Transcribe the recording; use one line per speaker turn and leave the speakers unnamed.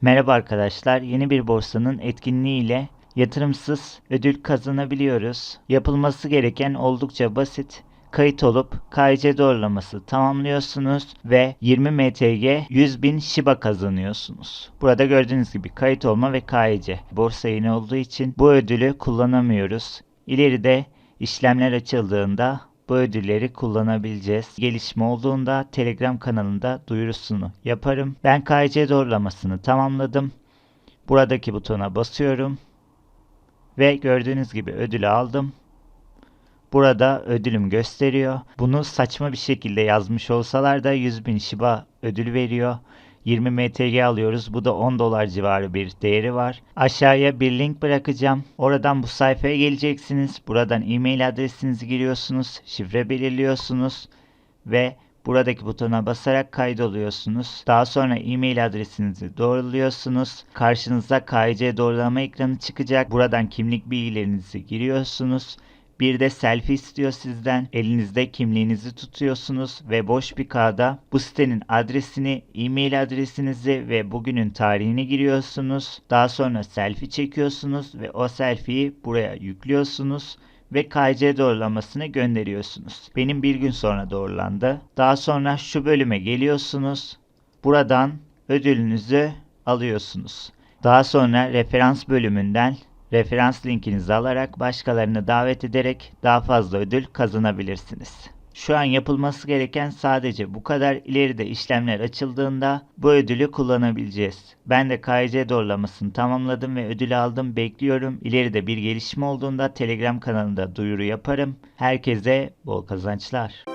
Merhaba arkadaşlar. Yeni bir borsanın etkinliğiyle yatırımsız ödül kazanabiliyoruz. Yapılması gereken oldukça basit. Kayıt olup KYC doğrulaması tamamlıyorsunuz ve 20 MTG 100 bin Shiba kazanıyorsunuz. Burada gördüğünüz gibi kayıt olma ve KYC. Borsa yeni olduğu için bu ödülü kullanamıyoruz. İleride işlemler açıldığında bu ödülleri kullanabileceğiz. Gelişme olduğunda Telegram kanalında duyurusunu yaparım. Ben KYC doğrulamasını tamamladım. Buradaki butona basıyorum. Ve gördüğünüz gibi ödülü aldım. Burada ödülüm gösteriyor. Bunu saçma bir şekilde yazmış olsalar da 100.000 Shiba ödül veriyor. 20 MTG alıyoruz. Bu da 10 dolar civarı bir değeri var. Aşağıya bir link bırakacağım. Oradan bu sayfaya geleceksiniz. Buradan e-mail adresinizi giriyorsunuz. Şifre belirliyorsunuz. Ve buradaki butona basarak kaydoluyorsunuz. Daha sonra e-mail adresinizi doğruluyorsunuz. Karşınıza KYC doğrulama ekranı çıkacak. Buradan kimlik bilgilerinizi giriyorsunuz. Bir de selfie istiyor sizden. Elinizde kimliğinizi tutuyorsunuz ve boş bir kağıda bu sitenin adresini, e-mail adresinizi ve bugünün tarihini giriyorsunuz. Daha sonra selfie çekiyorsunuz ve o selfie'yi buraya yüklüyorsunuz ve KC doğrulamasını gönderiyorsunuz. Benim bir gün sonra doğrulandı. Daha sonra şu bölüme geliyorsunuz. Buradan ödülünüzü alıyorsunuz. Daha sonra referans bölümünden referans linkinizi alarak başkalarını davet ederek daha fazla ödül kazanabilirsiniz. Şu an yapılması gereken sadece bu kadar. İleride işlemler açıldığında bu ödülü kullanabileceğiz. Ben de KYC doğrulamasını tamamladım ve ödülü aldım. Bekliyorum. İleride bir gelişme olduğunda Telegram kanalında duyuru yaparım. Herkese bol kazançlar.